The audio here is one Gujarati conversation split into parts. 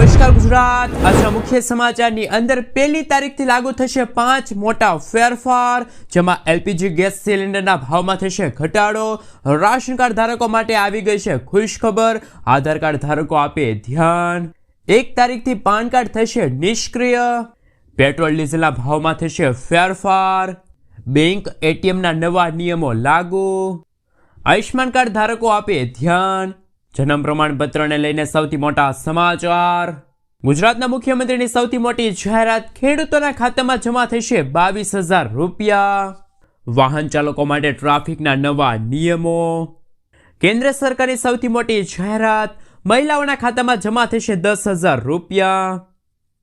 નમસ્કાર ગુજરાત. આજના મુખ્ય સમાચારની અંદર પહેલી તારીખથી લાગુ થશે પાંચ મોટા ફેરફાર, જેમાં એલપીજી ગેસ સિલિન્ડરના ભાવમાં થશે ઘટાડો. રાશન કાર્ડ ધારકો માટે આવી ગઈ છે ખુશ ખબર આધાર કાર્ડ ધારકો આપે ધ્યાન. એક તારીખથી પાન કાર્ડ થશે નિષ્ક્રિય. પેટ્રોલ, ડીઝલના ભાવમાં થશે ફેરફાર. બેંક, એટીએમના નવા નિયમો લાગુ. આયુષ્માન કાર્ડ ધારકો આપે ધ્યાન. જન્મ પ્રમાણપત્રને લઈને સૌથી મોટા સમાચાર. ગુજરાતના મુખ્યમંત્રીની સૌથી મોટી જાહેરાત ખેડૂતોના ખાતામાં જમા થશે બાવીસ હજાર રૂપિયા. વાહન ચાલકો માટે ટ્રાફિકના નવા નિયમો. કેન્દ્ર સરકારની સૌથી મોટી જાહેરાત, મહિલાઓના ખાતામાં જમા થશે દસ હજાર રૂપિયા.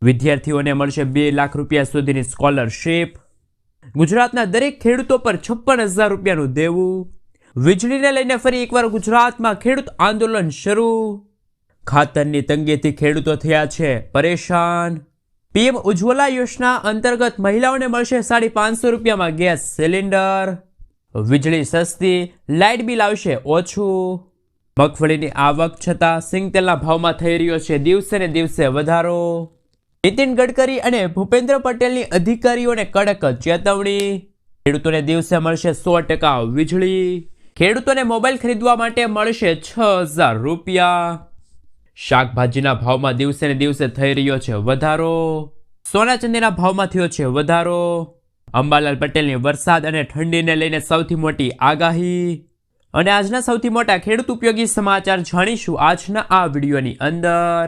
વિદ્યાર્થીઓને મળશે બે લાખ રૂપિયા સુધીની સ્કોલરશીપ. ગુજરાતના દરેક ખેડૂતો પર છપ્પન હજાર રૂપિયાનું દેવું. વીજળીને લઈને ફરી એકવાર ગુજરાતમાં ખેડૂત આંદોલન શરૂ. ખાતરની તંગીથી ખેડૂતો થયા છે પરેશાન. પીએમ ઉજ્જવલા યોજના અંતર્ગત મહિલાઓને મળશે સાડી પાંચસો રૂપિયામાં ગેસ સિલિન્ડર. વીજળી સસ્તી, લાઇટ બિલ આવશે ઓછું. મગફળીની આવક છતાં સિંગતેલના ભાવમાં થઈ રહ્યો છે દિવસે ને દિવસે વધારો. નીતિન ગડકરી અને ભૂપેન્દ્ર પટેલની અધિકારીઓને કડક ચેતવણી. ખેડૂતોને દિવસે મળશે સો ટકા વીજળી. ખેડૂતોને મોબાઈલ ખરીદવા માટે મળશે છ હજાર રૂપિયા. શાકભાજીના ભાવમાં દિવસે ને દિવસે થઈ રહ્યો છે વધારો. સોના ચાંદીના ભાવમાં થયો છે વધારો. અંબાલાલ પટેલની વરસાદ અને ઠંડીને લઈને સૌથી મોટી આગાહી. અને આજના સૌથી મોટા ખેડૂત ઉપયોગી સમાચાર જાણીશું આજના આ વિડીયોની અંદર.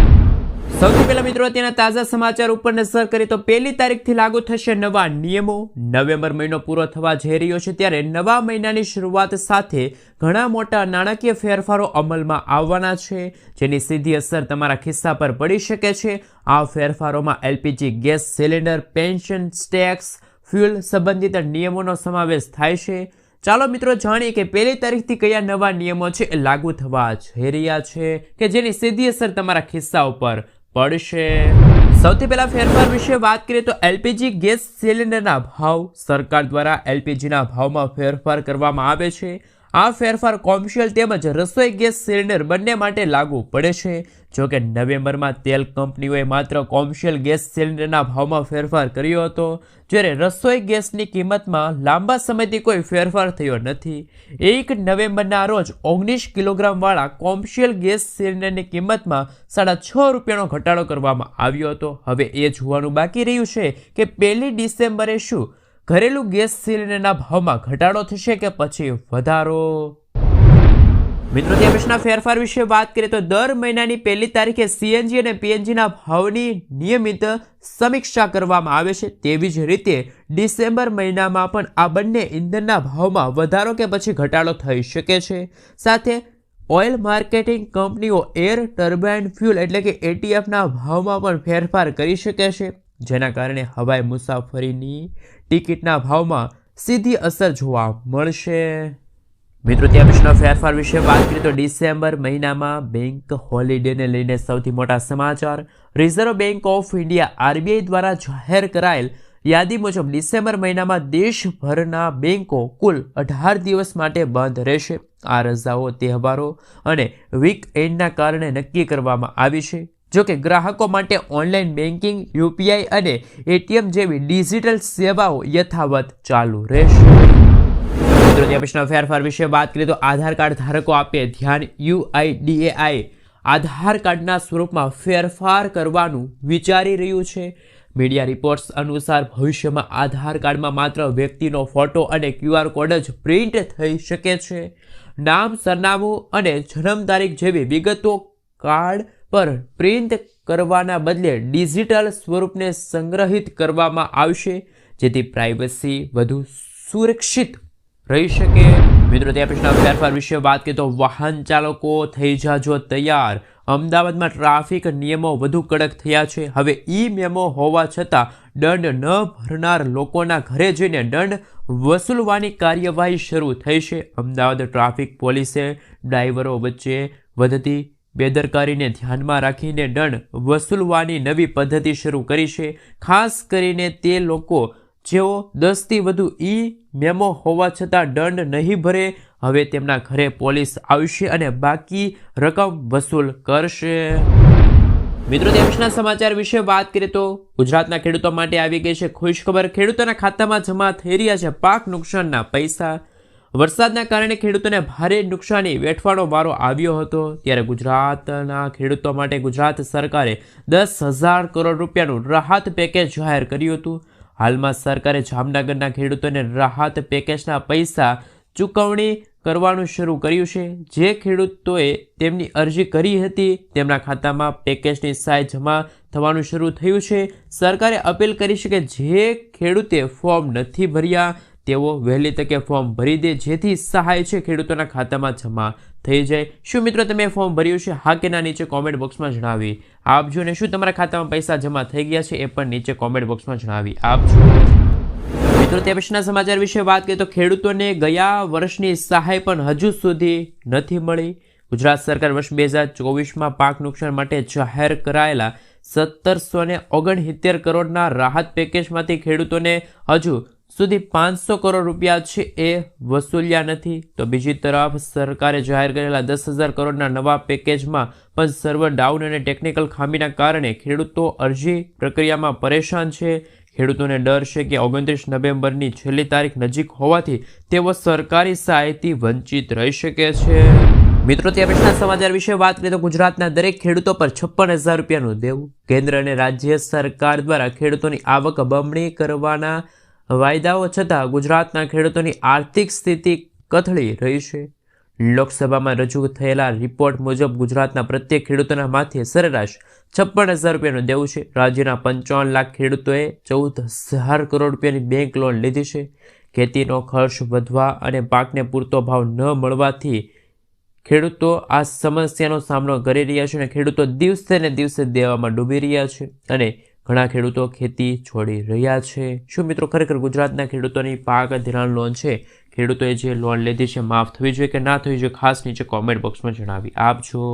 સૌથી પહેલા મિત્રો, અત્યારના તાજા સમાચાર ઉપર નજર કરીએ તો પહેલી તારીખથી લાગુ થશે નવા નિયમો. નવેમ્બર મહિનો પૂરો થવા જઈ રહ્યો છે ત્યારે નવા મહિનાની શરૂઆત સાથે ઘણા મોટા નાણાકીય ફેરફારો અમલમાં આવવાના છે, જેની સીધી અસર તમારા ખિસ્સા પર પડી શકે છે. આ ફેરફારોમાં LPG, gas cylinder, pension tax fuel સંબંધિત નિયમોનો સમાવેશ થાય છે. ચાલો મિત્રો, જાણીએ કે પહેલી તારીખથી કયા નવા નિયમો છે એ લાગુ થવા જઈ રહ્યા છે કે જેની સીધી અસર તમારા ખિસ્સા ઉપર પડશે. સૌથી પહેલા ફેરફાર વિશે વાત કરીએ તો એલપીજી ગેસ સિલિન્ડરના ભાવ સરકાર દ્વારા એલપીજીના ભાવમાં ફેરફાર કરવામાં આવે છે. આ ફેરફાર કોમર્શિયલ તેમજ રસોઈ ગેસ સિલિન્ડર બંને માટે લાગુ પડે છે. જો કે નવેમ્બરમાં તેલ કંપનીઓએ માત્ર કોમર્શિયલ ગેસ સિલિન્ડરના ભાવમાં ફેરફાર કર્યો હતો, જ્યારે રસોઈ ગેસની કિંમતમાં લાંબા સમયથી કોઈ ફેરફાર થયો નથી. એક નવેમ્બરના રોજ ઓગણીસ કિલોગ્રામવાળા કોમર્શિયલ ગેસ સિલિન્ડરની કિંમતમાં સાડા છ રૂપિયાનો ઘટાડો કરવામાં આવ્યો હતો. હવે એ જોવાનું બાકી રહ્યું છે કે પહેલી ડિસેમ્બરે શું ઘરેલું ગેસ સિલિન્ડરના ભાવમાં ઘટાડો થશે કે પછી વધારો? મિત્રો, ત્યાં ફેરફાર વિશે વાત કરીએ તો દર મહિનાની પહેલી તારીખે સીએનજી અને પીએનજીના ભાવની નિયમિત સમીક્ષા કરવામાં આવે છે. તેવી જ રીતે ડિસેમ્બર મહિનામાં પણ આ બંને ઇંધણના ભાવમાં વધારો કે પછી ઘટાડો થઈ શકે છે. સાથે ઓઇલ માર્કેટિંગ કંપનીઓ એર ટર્બાઇન ફ્યુલ એટલે કે એટીએફના ભાવમાં પણ ફેરફાર કરી શકે છે. જેના કારણે હવાઈ મુસાફરીની ટિકિટના ભાવમાં સીધી અસર જોવા મળશે. મિત્રો, ત્યાં પછીનો ફેરફાર વિશે વાત કરીએ તો ડિસેમ્બર મહિનામાં બેંક હોલિડેને લઈને સૌથી મોટા સમાચાર. Reserve Bank of India RBI દ્વારા જાહેર કરાયેલ યાદી મુજબ ડિસેમ્બર મહિનામાં દેશભરના બેંકો કુલ અઢાર દિવસ માટે બંધ રહેશે. આ રજાઓ તહેવારો અને વીકએન્ડના કારણે નક્કી કરવામાં આવી છે. જો કે ગ્રાહકો માટે ઓનલાઈન બેન્કિંગ યુપીઆઈ અને એટીએમ જેવી ડિજિટલ સેવાઓ યથાવત ચાલુ રહેશે. મિત્રો ફેરફાર વિશે વાત કરીએ તો આધાર કાર્ડ ધારકો આપે ધ્યાન, યુઆઈડીએઆઈ આધાર કાર્ડના સ્વરૂપમાં ફેરફાર કરવાનું વિચારી રહ્યું છે. મીડિયા રિપોર્ટ્સ અનુસાર ભવિષ્યમાં આધાર કાર્ડમાં માત્ર વ્યક્તિનો ફોટો અને ક્યુઆર કોડ જ પ્રિન્ટ થઈ શકે છે. નામ, સરનામું અને જન્મ તારીખ જેવી વિગતો કાર્ડ પર પ્રિન્ટ કરવાના બદલે ડિજિટલ સ્વરૂપને સંગ્રહિત કરવામાં આવશે, જેથી પ્રાઇવસી વધુ સુરક્ષિત રહી શકે. મિત્રો ત્યાં પછીના ફેરફાર વિશે વાત કરીએ તો વાહન ચાલકો થઈ જાજો તૈયાર. અમદાવાદમાં ટ્રાફિક નિયમો વધુ કડક થયા છે. હવે ઈ મેમો હોવા છતાં દંડ ન ભરનાર લોકોના ઘરે જઈને દંડ વસૂલવાની કાર્યવાહી શરૂ થઈ છે. અમદાવાદ ટ્રાફિક પોલીસે ડ્રાઈવરો વચ્ચે વધતી બેદરકારીને ધ્યાનમાં રાખીને દંડ વસૂલવાની નવી પદ્ધતિ શરૂ કરી છે. ખાસ કરીને તે લોકો જેઓ દસથી વધુ ઈ મેમો હોવા છતાં દંડ નહીં ભરે, હવે તેમના ઘરે પોલીસ આવશે અને બાકી રકમ વસૂલ કરશે. મિત્રો દેશના સમાચાર વિશે વાત કરીએ તો ગુજરાતના ખેડૂતો માટે આવી ગઈ છે ખુશખબર. ખેડૂતોના ખાતામાં જમા થઈ રહ્યા છે પાક નુકસાનના પૈસા. વરસાદના કારણે ખેડૂતોને ભારે નુકસાની વેઠવાનો વારો આવ્યો હતો. ત્યારે ગુજરાતના ખેડૂતો માટે ગુજરાત સરકારે દસ હજાર કરોડ રૂપિયાનું રાહત પેકેજ જાહેર કર્યું હતું. હાલમાં સરકારે જામનગરના ખેડૂતોને રાહત પેકેજના પૈસા ચૂકવણી કરવાનું શરૂ કર્યું છે. જે ખેડૂતોએ તેમની અરજી કરી હતી, તેમના ખાતામાં પેકેજની સહાય જમા થવાનું શરૂ થયું છે. સરકારે અપીલ કરી છે કે જે ખેડૂતે ફોર્મ નથી ભર્યા તેઓ વહેલી તકે ફોર્મ ભરી દે, જેથી સહાય છે ખેડૂતોના ખાતામાં જમા થઈ જાય. શું મિત્રો તમે ફોર્મ ભર્યું છે? હા કે ના નીચે કોમેન્ટ બોક્સમાં જણાવી આપજો ને શું તમારા ખાતામાં પૈસા જમા થઈ ગયા છે એ પણ નીચે કોમેન્ટ બોક્સમાં જણાવી આપજો. મિત્રો, તે પછીના સમાચાર વિશે વાત કરીએ તો ખેડૂતોને ગયા વર્ષની સહાય પણ હજુ સુધી નથી મળી. ગુજરાત સરકાર વર્ષ બે હજાર ચોવીસમાં પાક નુકસાન માટે જાહેર કરાયેલા સત્તરસો ને ઓગણસિત્તેર કરોડના રાહત પેકેજમાંથી ખેડૂતોને હજુ સુધી પાંચસો કરોડ રૂપિયા છે એ વસૂલ્યા નથી. તો બીજી તરફ સરકારે જાહેર કરેલા દસ હજાર કરોડના નવા પેકેજમાં પણ સર્વર ડાઉન અને ટેકનિકલ ખામીના કારણે ખેડૂતો અરજી પ્રક્રિયામાં પરેશાન છે. ખેડૂતોને ડર છે કે ઓગણત્રીસ નવેમ્બરની છેલ્લી તારીખ નજીક હોવાથી તેઓ સરકારી સહાયથી વંચિત રહી શકે છે. મિત્રો ત્યાં પછીના સમાચાર વિશે વાત કરીએ તો ગુજરાતના દરેક ખેડૂતો પર છપ્પન હજાર રૂપિયાનું દેવું. કેન્દ્ર અને રાજ્ય સરકાર દ્વારા ખેડૂતોની આવક બમણી કરવાના વાયદાઓ છતાં ગુજરાતના ખેડૂતોની આર્થિક સ્થિતિ કથળી રહી છે. લોકસભામાં રજૂ થયેલા રિપોર્ટ મુજબ ગુજરાતના પ્રત્યેક ખેડૂતોના માથે સરેરાશ છપ્પન હજાર રૂપિયાનું દેવું છે. રાજ્યના પંચાવન લાખ ખેડૂતોએ ચૌદ હજાર કરોડ રૂપિયાની બેંક લોન લીધી છે. ખેતીનો ખર્ચ વધવા અને પાકને પૂરતો ભાવ ન મળવાથી ખેડૂતો આ સમસ્યાનો સામનો કરી રહ્યા છે અને ખેડૂતો દિવસે ને દિવસે દેવામાં ડૂબી રહ્યા છે અને ઘણા ખેડૂતો ખેતી છોડી રહ્યા છે. શું મિત્રો ખરેખર ગુજરાતના ખેડૂતોની પાક ધિરાણ લોન છે? ખેડૂતોએ જે લોન લીધી છે, માફ થવી જોઈએ કે ના થવી જોઈએ, ખાસ નીચે કોમેન્ટ બોક્સમાં જણાવી આપજો.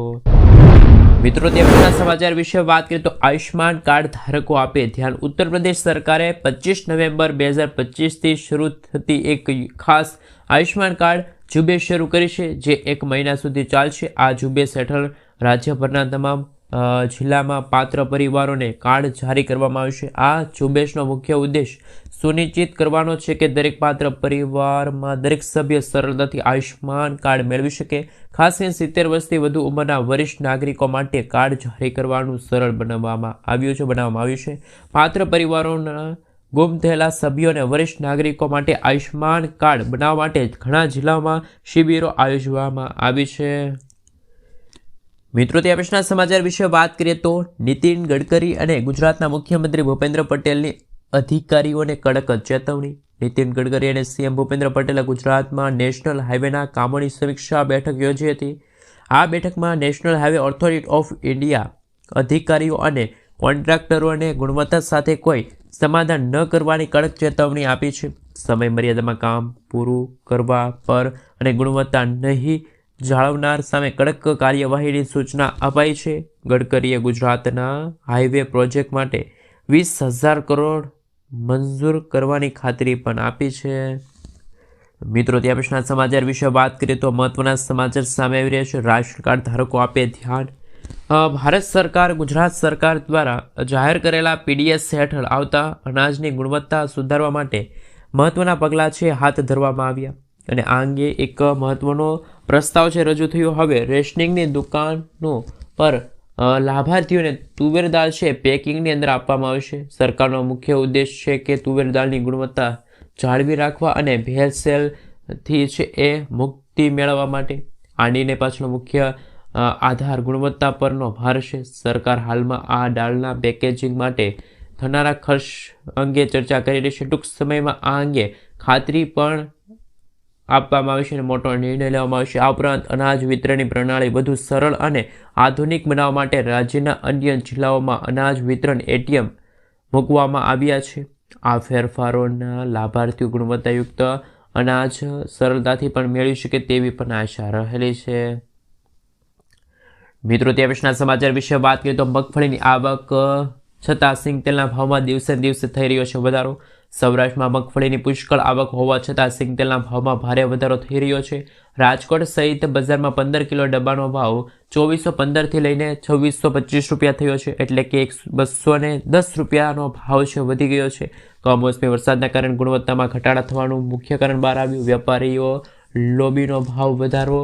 મિત્રો, તે પહેલા સમાચાર વિશે વાત કરીએ તો આયુષ્માન કાર્ડ ધારકો આપે ધ્યાન. ઉત્તર પ્રદેશ સરકારે પચીસ નવેમ્બર બે હજાર પચીસથી શરૂ થતી એક ખાસ આયુષ્માન કાર્ડ ઝુંબેશ શરૂ કરી છે, જે એક મહિના સુધી ચાલશે. આ ઝુંબેશ હેઠળ રાજ્યભરના તમામ જિલ્લામાં પાત્ર પરિવારોને કાર્ડ જારી કરવામાં આવશે આ ઝુંબેશનો મુખ્ય ઉદ્દેશ સુનિશ્ચિત કરવાનો છે કે દરેક પાત્ર પરિવારમાં દરેક સભ્ય સરળતાથી આયુષ્યમાન કાર્ડ મેળવી શકે. ખાસ કરીને સિત્તેર વર્ષથી વધુ ઉંમરના વરિષ્ઠ નાગરિકો માટે કાર્ડ જારી કરવાનું સરળ બનાવવામાં આવ્યું છે, બનાવવામાં આવ્યું છે. પાત્ર પરિવારોના ગુમ થયેલા સભ્યોને વરિષ્ઠ નાગરિકો માટે આયુષ્યમાન કાર્ડ બનાવવા માટે ઘણા જિલ્લાઓમાં શિબિરો આયોજવામાં આવી છે. મિત્રો ત્યાં પ્રશ્ન સમાચાર વિશે વાત કરીએ તો નીતિન ગડકરી અને ગુજરાતના મુખ્યમંત્રી ભૂપેન્દ્ર પટેલની અધિકારીઓને કડક ચેતવણી. નીતિન ગડકરી અને સીએમ ભૂપેન્દ્ર પટેલે ગુજરાતમાં નેશનલ હાઈવેના કામોની સમીક્ષા બેઠક યોજી હતી. આ બેઠકમાં National Highway Authority of India અધિકારીઓ અને કોન્ટ્રાક્ટરોને ગુણવત્તા સાથે કોઈ સમાધાન ન કરવાની કડક ચેતવણી આપી છે. સમય મર્યાદામાં કામ પૂરું કરવા પર અને ગુણવત્તા નહીં જાળવનાર સામે કડક કાર્યવાહીની સૂચના અપાઈ છે. ગડકરીએ ગુજરાતના હાઈવે પ્રોજેક્ટ માટે વીસ હજાર કરોડ મંજૂર કરવાની ખાતરી પણ આપી છે. મિત્રો ત્યાં પછીના સમાચાર વિશે વાત કરીએ તો મહત્વના સમાચાર સામે આવી રહ્યા છે. રાશન કાર્ડ ધારકો આપે ધ્યાન. ભારત સરકાર, ગુજરાત સરકાર દ્વારા જાહેર કરેલા પીડીએસ હેઠળ આવતા અનાજની ગુણવત્તા સુધારવા માટે મહત્વના પગલાં છે. હાથ ધરવામાં આવ્યા. અને આ અંગે એક મહત્વનો પ્રસ્તાવ છે રજૂ થયો. હવે રેશનિંગની દુકાનો પર લાભાર્થીઓને તુવેર દાળ છે પેકિંગની અંદર આપવામાં આવશે. સરકારનો મુખ્ય ઉદ્દેશ છે કે તુવેર દાળની ગુણવત્તા જાળવી રાખવા અને ભેળસેલથી છે એ મુક્તિ મેળવવા માટે. આનીને પાછળનો મુખ્ય આધાર ગુણવત્તા પરનો ભાર છે. સરકાર હાલમાં આ દાળના પેકેજિંગ માટે થનારા ખર્ચ અંગે ચર્ચા કરી રહી છે. ટૂંક સમયમાં આ અંગે ખાતરી પણ આપવામાં આવશે અને મોટો નિર્ણય લેવામાં આવશે આ ઉપરાંત અનાજ વિતરણની પ્રણાલી વધુ સરળ અને આધુનિક બનાવવા માટે રાજ્યના અન્ય જિલ્લાઓમાં અનાજ વિતરણ એટીએમ મૂકવામાં આવ્યા છે. આ ફેરફારોના લાભાર્થીઓ ગુણવત્તાયુક્ત અનાજ સરળતાથી પણ મેળવી શકે તેવી પણ આશા રહેલી છે. મિત્રો, તે પછીના સમાચાર વિશે વાત કરીએ તો મગફળીની આવક છતાં સિંગ તેલના ભાવમાં દિવસે દિવસે થઈ રહ્યો છે વધારો. સૌરાષ્ટ્રમાં મગફળીની પુષ્કળ આવક હોવા છતાં સિંગતેલના ભાવમાં ભારે વધારો થઈ રહ્યો છે. રાજકોટ સહિત બજારમાં પંદર કિલો ડબ્બાનો ભાવ ચોવીસો પંદરથી લઈને છવ્વીસો પચીસ રૂપિયા થયો છે, એટલે કે એક બસો ને દસ રૂપિયાનો ભાવ છે, વધી ગયો છે. કમોસમી વરસાદના કારણે ગુણવત્તામાં ઘટાડા થવાનું મુખ્ય કારણ બહાર આવ્યું. વેપારીઓ લોબીનો ભાવ વધારો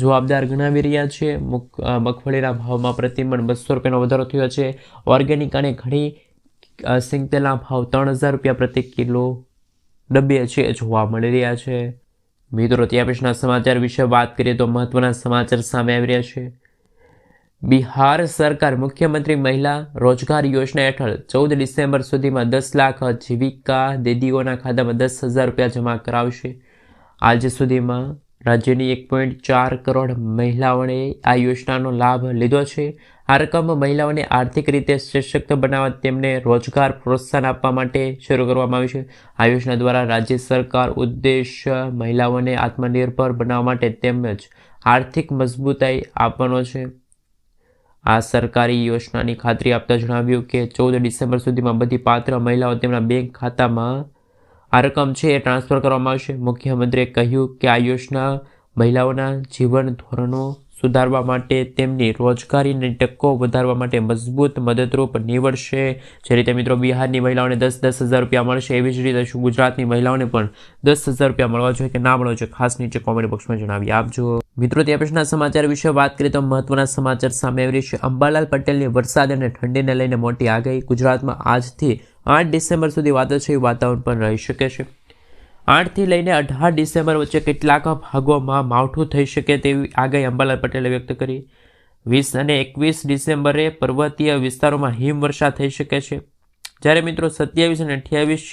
જવાબદાર ગણાવી રહ્યા છે. મગફળીના ભાવમાં પ્રતિમણ બસો રૂપિયાનો વધારો થયો છે. ઓર્ગેનિક અને ઘણી સિંગતેલના ભાવ ત્રણ હજાર રૂપિયા પ્રતિ કિલો ડબ્બે છે, જોવા મળી રહ્યા છે. મિત્રો ત્યાં પછીના સમાચાર વિશે વાત કરીએ તો મહત્વના સમાચાર સામે આવી રહ્યા છે. બિહાર સરકાર મુખ્યમંત્રી મહિલા રોજગાર યોજના હેઠળ ચૌદ ડિસેમ્બર સુધીમાં દસ લાખ જીવિકા દીદીઓના ખાતામાં દસ હજાર રૂપિયા જમા કરાવશે. આજ સુધીમાં રાજ્યની એક પોઈન્ટ ચાર કરોડ મહિલાઓએ આ યોજનાનો લાભ લીધો છે. આ રકમ મહિલાઓને આર્થિક રીતે સશક્ત બનાવવા તેમને રોજગાર પ્રોત્સાહન આપવા માટે શરૂ કરવામાં આવી છે. આ યોજના દ્વારા રાજ્ય સરકાર ઉદ્દેશ્ય મહિલાઓને આત્મનિર્ભર બનાવવા માટે તેમજ આર્થિક મજબૂતાઈ આપવાનો છે. આ સરકારી યોજનાની ખાતરી આપતા જણાવ્યું કે ચૌદ ડિસેમ્બર સુધીમાં બધી પાત્ર મહિલાઓ તેમના બેંક ખાતામાં આ રકમ છે એ ટ્રાન્સફર કરવામાં આવશે. મુખ્યમંત્રીએ કહ્યું કે આ યોજના મહિલાઓના જીવન ધોરણો સુધારવા માટે તેમની રોજગારીની ટકો વધારવા માટે મજબૂત મદદરૂપ નીવડશે. જે રીતે મિત્રો બિહારની મહિલાઓને દસ દસ હજાર રૂપિયા મળશે, એવી જ રીતે શું ગુજરાતની મહિલાઓને પણ દસ હજાર રૂપિયા મળવા જોઈએ કે ના મળવા જોઈએ, ખાસ નીચે કોમેન્ટ બોક્સમાં જણાવી આપજો. મિત્રો ત્યાં પછીના સમાચાર વિશે વાત કરીએ તો મહત્વના સમાચાર સામે આવી છે. અંબાલાલ પટેલની વરસાદ અને ઠંડીને લઈને મોટી આગાહી, ગુજરાતમાં આજથી આઠ ડિસેમ્બર સુધી વાદળછાયું વાતાવરણ પણ રહી શકે છે. આઠથી લઈને અઢાર ડિસેમ્બર વચ્ચે કેટલાક ભાગોમાં માવઠું થઈ શકે તેવી આગાહી અંબાલાલ પટેલે વ્યક્ત કરી. વીસ અને એકવીસ ડિસેમ્બરે પર્વતીય વિસ્તારોમાં હિમવર્ષા થઈ શકે છે. જ્યારે મિત્રો સત્યાવીસ અને અઠ્યાવીસ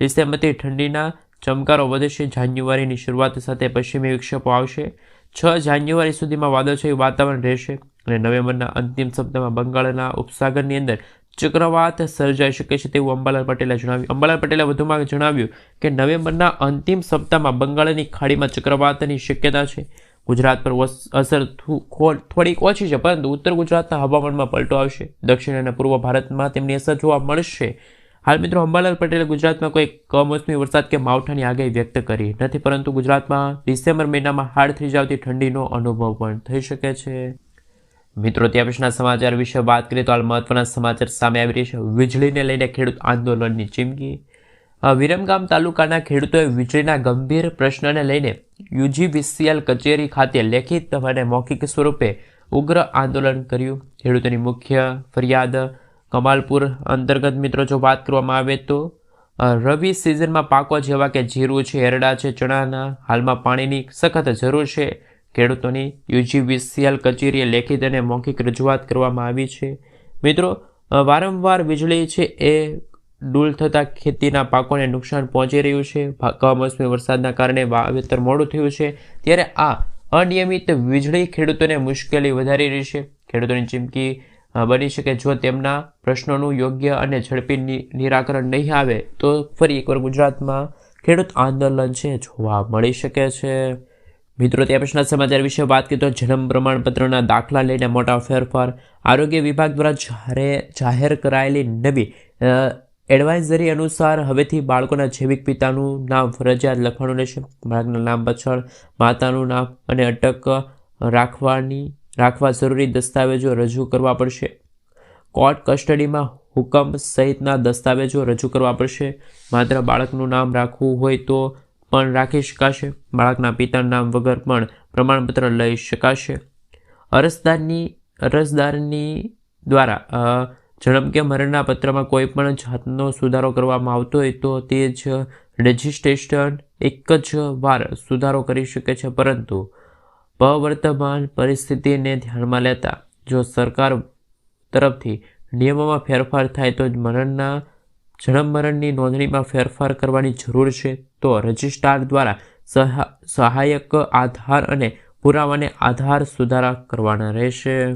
ડિસેમ્બરથી ઠંડીના ચમકારો વધશે જાન્યુઆરીની શરૂઆત સાથે પશ્ચિમી વિક્ષેપો આવશે. છ જાન્યુઆરી સુધીમાં વાદળછાયું વાતાવરણ રહેશે અને નવેમ્બરના અંતિમ સપ્તાહમાં બંગાળના ઉપસાગરની અંદર ચક્રવાત સર્જાઈ શકે છે તેવું અંબાલાલ પટેલે જણાવ્યું. અંબાલાલ પટેલે વધુમાં જણાવ્યું કે નવેમ્બરના અંતિમ સપ્તાહમાં બંગાળની ખાડીમાં ચક્રવાતની શક્યતા છે. ગુજરાત પર અસર થોડીક ઓછી છે, પરંતુ ઉત્તર ગુજરાતના હવામાનમાં પલટો આવશે. દક્ષિણ અને પૂર્વ ભારતમાં તેમની અસર જોવા મળશે. હાલ મિત્રો, અંબાલાલ પટેલે ગુજરાતમાં કોઈ કમોસમી વરસાદ કે માવઠાની આગાહી વ્યક્ત કરી નથી, પરંતુ ગુજરાતમાં ડિસેમ્બર મહિનામાં હાડ થઈ જાવતી ઠંડીનો અનુભવ પણ થઈ શકે છે. મિત્રો ત્યાં પછીના સમાચાર વિશે વાત કરીએ તો હાલ મહત્વના સમાચાર સામે આવી રહ્યા છે. વીજળીને લઈને ખેડૂત આંદોલનની ચીમકી. વિરમગામ તાલુકાના ખેડૂતોએ વીજળીના ગંભીર પ્રશ્નને લઈને યુજીવીસીએલ કચેરી ખાતે લેખિત અને મૌખિક સ્વરૂપે ઉગ્ર આંદોલન કર્યું. ખેડૂતોની મુખ્ય ફરિયાદ કમાલપુર અંતર્ગત, મિત્રો, જો વાત કરવામાં આવે તો રવિ સિઝનમાં પાકો જેવા કે જીરું છે, એરડા છે, ચણાના હાલમાં પાણીની સખત જરૂર છે. ખેડૂતોની યુજીવીસીએલ કચેરીએ લેખિત અને મૌખિક રજૂઆત કરવામાં આવી છે. મિત્રો વારંવાર વીજળી છે એ ડૂલ થતાં ખેતીના પાકોને નુકસાન પહોંચી રહ્યું છે. કમોસમી વરસાદના કારણે વાવેતર મોડું થયું છે. ત્યારે આ અનિયમિત વીજળી ખેડૂતોને મુશ્કેલી વધારી રહી છે. ખેડૂતોની ચીમકી બની શકે જો તેમના પ્રશ્નોનું યોગ્ય અને ઝડપી નિરાકરણ નહીં આવે, તો ફરી એકવાર ગુજરાતમાં ખેડૂત આંદોલન છે, જોવા મળી શકે છે. મિત્રો, તે પછીના સમાચાર વિશે વાત કરીએ તો જન્મ પ્રમાણપત્રના દાખલા લઈને મોટા ફેરફાર આરોગ્ય વિભાગ દ્વારા જ્યારે જાહેર કરાયેલી નવી એડવાઇઝરી અનુસાર હવેથી બાળકોના જૈવિક પિતાનું નામ, ફરજિયાત લખવાનું રહેશે બાળકના નામ પાછળ, માતાનું નામ અને અટક રાખવાની, રાખવા જરૂરી દસ્તાવેજો રજૂ કરવા પડશે. કોર્ટ કસ્ટડીમાં હુકમ સહિતના દસ્તાવેજો રજૂ કરવા પડશે. માત્ર બાળકનું નામ રાખવું હોય તો પણ રાખી શકાશે. બાળકના પિતાનું નામ વગર પણ પ્રમાણપત્ર લઈ શકાશે. અરજદારની અરજદારની દ્વારા જન્મ કે મરણના પત્રમાં કોઈ પણ જાતનો સુધારો કરવામાં આવતો હોય તો તે જ રજિસ્ટ્રેશન એક જ વાર સુધારો કરી શકે છે. પરંતુ પવર્તમાન પરિસ્થિતિને ધ્યાનમાં લેતા જો સરકાર તરફથી નિયમોમાં ફેરફાર થાય તો જ મરણના જન્મ મરણની નોંધણીમાં ફેરફાર કરવાની જરૂર છે, તો રજિસ્ટ્રાર દ્વારા સહા, સહાયક આધાર અને પુરાવાને આધાર સુધારા કરવાના રહેશે.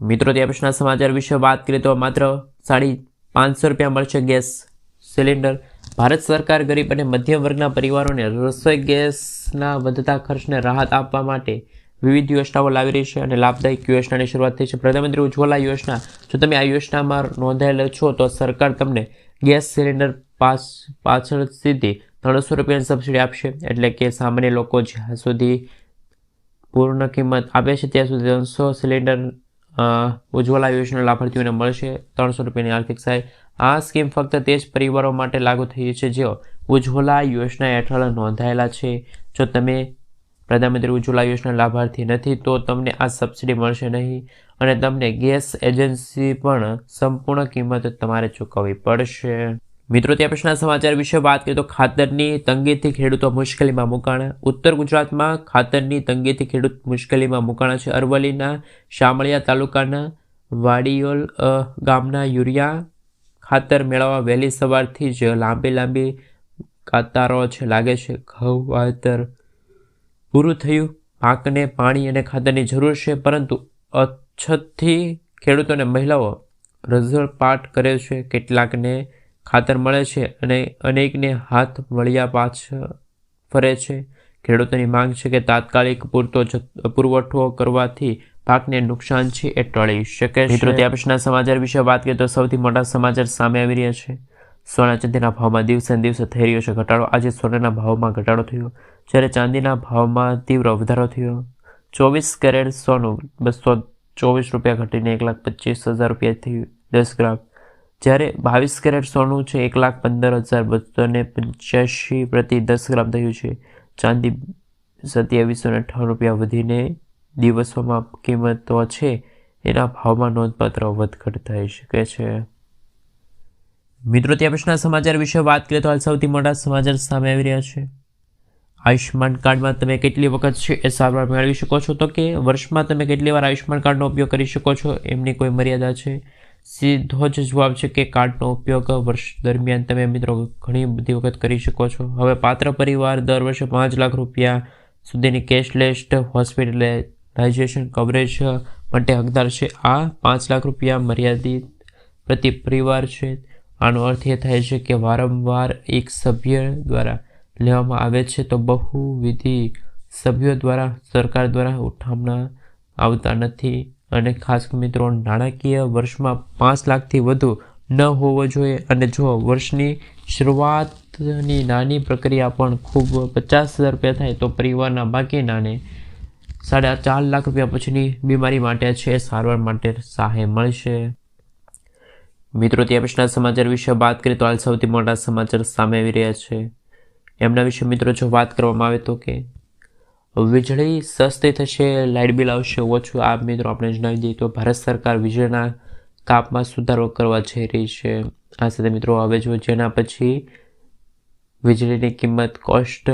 મિત્રો, તે પછીના સમાચાર વિશે વાત કરીએ તો માત્ર સાડી પાંચસો રૂપિયા મળશે ગેસ સિલિન્ડર. ભારત સરકાર ગરીબ અને મધ્યમ વર્ગના પરિવારોને રસોઈ ગેસના વધતા ખર્ચને રાહત આપવા માટે વિવિધ યોજનાઓ લાવી રહી છે અને લાભદાયક યોજનાની શરૂઆત થઈ છે. પ્રધાનમંત્રી ઉજ્જવલા યોજના. જો તમે આ યોજનામાં નોંધાયેલા છો, તો સરકાર તમને ગેસ સિલિન્ડર પાસ, પાછળ સીધી ત્રણસો રૂપિયાની સબસિડી આપશે. એટલે કે સામાન્ય લોકો જ્યાં સુધી પૂર્ણ કિંમત આપે છે, ત્યાં સુધી ત્રણસો સિલિન્ડર ઉજ્જવલા યોજના લાભાર્થીઓને મળશે. ત્રણસો રૂપિયાની આર્થિક સહાય. આ સ્કીમ ફક્ત તે જ પરિવારો માટે લાગુ થઈ છે જેઓ ઉજ્જવલા યોજના હેઠળ નોંધાયેલા છે. જો તમે પ્રધાનમંત્રી ઉજ્જવલા યોજના લાભાર્થી નથી, તો તમને આ સબસિડી મળશે નહીં અને તમને ગેસ એજન્સી પણ સંપૂર્ણ કિંમત તમારે ચૂકવવી પડશે. મિત્રો ત્યાં પછીના સમાચાર વિશે વાત કરીએ તો ખાતરની તંગીથી ખેડૂતો મુશ્કેલીમાં મુકાણા. ઉત્તર ગુજરાતમાં ખાતરની તંગીથી ખેડૂત મુશ્કેલીમાં મુકાણા છે. અરવલ્લીના શામળિયા તાલુકાના વાડીયોલ ગામના યુરિયા ખાતર મેળવવા વહેલી સવારથી જ લાંબી લાંબી કાતારો છે લાગે છે. ઘઉં વાવેતર પૂરું થયું. પાકને પાણી અને ખાતરની જરૂર છે પરંતુ અછતથી ખેડૂતોને મહિલાઓ રઝળપાટ કરે છે. કેટલાકને ખાતર મળે છે અને અનેકને હાથ મળ્યા પાછળ ફરે છે. ખેડૂતોની માંગ છે કે તાત્કાલિક પૂરતો પુરવઠો કરવાથી પાકને નુકસાન છે એ ટળી શકે મિત્રો ત્યાં પછીના સમાચાર વિશે વાત કરીએ તો સૌથી મોટા સમાચાર સામે આવી રહ્યા છે. સોના ચાંદીના ભાવમાં દિવસે દિવસે થઈ રહ્યો છે ઘટાડો. આજે સોનાના ભાવમાં ઘટાડો થયો. જ્યારે ચાંદીના ભાવમાં તીવ્ર વધારો થયો. ચોવીસ કેરેટ સોનું બસો ચોવીસ રૂપિયા ઘટીને એક લાખ પચીસ હજાર રૂપિયા થયું દસ ગ્રામ. જ્યારે બાવીસ કેરેટ સોનું છે એક લાખ પંદર હજાર બસો ને પંચ્યાસી પ્રતિ દસ ગ્રામ થયું છે. ચાંદી સત્યાવીસો ને અઠ્ઠાવન રૂપિયા વધીને દિવસોમાં કિંમતો છે. એના ભાવમાં નોંધપાત્ર વધઘટ થઈ શકે છે. મિત્રો ત્યાં પછીના સમાચાર વિશે વાત કરીએ તો હાલ સૌથી મોટા સમાચાર સામે આવી રહ્યા છે. આયુષ્યમાન કાર્ડમાં તમે કેટલી વખત છે એ સારવાર મેળવી શકો છો? તો કે વર્ષમાં તમે કેટલી વાર આયુષ્યમાન કાર્ડનો ઉપયોગ કરી શકો છો? એમની કોઈ મર્યાદા છે? સીધો જ જવાબ છે કે કાર્ડનો ઉપયોગ વર્ષ દરમિયાન તમે મિત્રો ઘણી બધી વખત કરી શકો છો. હવે પાત્ર પરિવાર દર વર્ષે પાંચ લાખ રૂપિયા સુધીની કેશલેસ હોસ્પિટલાઇઝેશન કવરેજ માટે હકદાર છે. આ પાંચ લાખ રૂપિયા મર્યાદિત પ્રતિ પરિવાર છે. આનો અર્થ એ થાય છે કે વારંવાર એક સભ્ય દ્વારા લેવામાં આવે છે તો બહુવિધિ સભ્યો દ્વારા સરકાર દ્વારા ઉઠામણા આવતા નથી અને ખાસ મિત્રો, નાણાકીય વર્ષમાં પાંચ લાખથી વધુ ન હોવો જોઈએ અને જો વર્ષની શરૂઆતની નાની પ્રક્રિયા પણ ખૂબ પચાસ હજાર રૂપિયા થાય તો પરિવારના બાકીનાને સાડા ચાર લાખ રૂપિયા પછીની બીમારી માટે છે, સારવાર માટે સહાય મળશે. મિત્રો ત્યાં પછીના સમાચાર વિશે વાત કરીએ તો હાલ સૌથી મોટા સમાચાર સામે આવી રહ્યા છે. એમના વિશે મિત્રો, જો વાત કરવામાં આવે તો કે વીજળી સસ્તી થશે, લાઇટ બિલ આવશે, ઓછું, આ મિત્રો આપણે જણાવી દઈએ તો ભારત સરકાર વીજળીના કાપમાં સુધારો કરવા જઈ રહી છે. આ સાથે મિત્રો, હવે જો જેના પછી વીજળીની કિંમત કોસ્ટ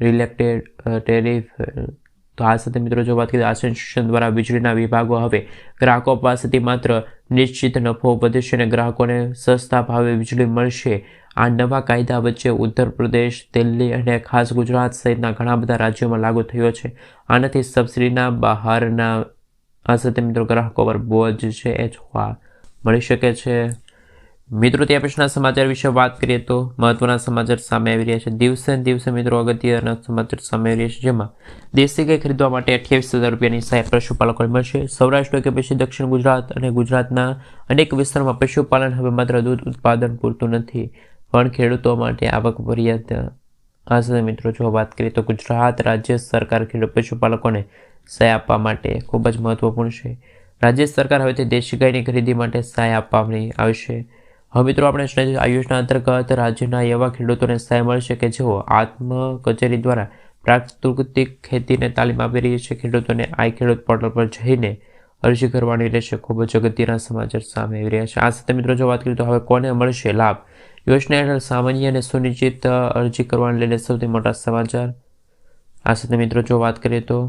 રિલેક્ટેડ ટેરિફ તો આ સાથે મિત્રો જો વાત કરીએ આસેન્સેશન દ્વારા વીજળીના વિભાગો હવે ગ્રાહકો પાસેથી માત્ર નિશ્ચિત નફો વધશે અને ગ્રાહકોને સસ્તા ભાવે વીજળી મળશે. આ નવા કાયદા વચ્ચે ઉત્તર પ્રદેશ દિલ્હી અને ખાસ ગુજરાત સહિતના ઘણા બધા રાજ્યોમાં લાગુ થયો છે. આનાથી સબસિડીના બહારના આ સાથે મિત્રો ગ્રાહકો પર બોજ છે એ જોવા મળી શકે છે. મિત્રો ત્યાં પછીના સમાચાર વિશે વાત કરીએ તો મહત્વના સમાચાર સામે આવી રહ્યા છે. દિવસે દિવસે મિત્રો, અગત્યના સમાચાર સામે આવી રહ્યા છે, જેમાં દેશી ગાય ખરીદવા માટે અઠ્યાવીસ હજાર રૂપિયાની સહાય પશુપાલકોને મળશે. સૌરાષ્ટ્ર કે પછી દક્ષિણ ગુજરાત અને ગુજરાતના અનેક વિસ્તારોમાં પશુપાલન હવે માત્ર દૂધ ઉત્પાદન પૂરતું નથી, પણ ખેડૂતો માટે આવક મર્યાદ આ સાથે મિત્રો, જો વાત કરીએ તો ગુજરાત રાજ્ય સરકાર ખેડૂત પશુપાલકોને સહાય આપવા માટે ખૂબ જ મહત્વપૂર્ણ છે. રાજ્ય સરકાર હવેથી દેશી ગાયની ખરીદી માટે સહાય આપવાની આવશે. હવે મિત્રો આપણે જણાવીએ આ યોજના અંતર્ગત રાજ્યના એવા ખેડૂતોને સહાય મળશે કે જેઓ આત્મ કચેરી દ્વારા પ્રાકૃતિક ખેતીને તાલીમ આપી રહી છે. ખેડૂતોને આ ખેડૂત પોર્ટલ પર જઈને અરજી કરવાની રહેશે. ખૂબ જ અગત્યના સમાચાર સામે આવી રહ્યા છે. આ સાથે મિત્રો જો વાત કરીએ તો હવે કોને મળશે લાભ? યોજના હેઠળ સામાન્ય અને સુનિશ્ચિત અરજી કરવાને લઈને સૌથી મોટા સમાચાર. આ સાથે મિત્રો જો વાત કરીએ તો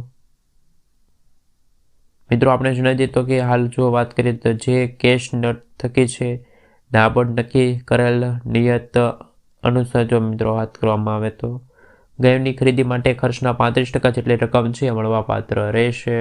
મિત્રો આપણે જણાવી દઈએ તો કે હાલ જો વાત કરીએ તો જે કેશ નટ થકી છે ડાબોર્ડ નક્કી કરેલ નિયત અનુસાર જો મિત્રો વાત કરવામાં આવે તો. ગાયોની ખરીદી માટે ખર્ચના પાંત્રીસ ટકા જેટલી રકમ છે મળવાપાત્ર રહેશે.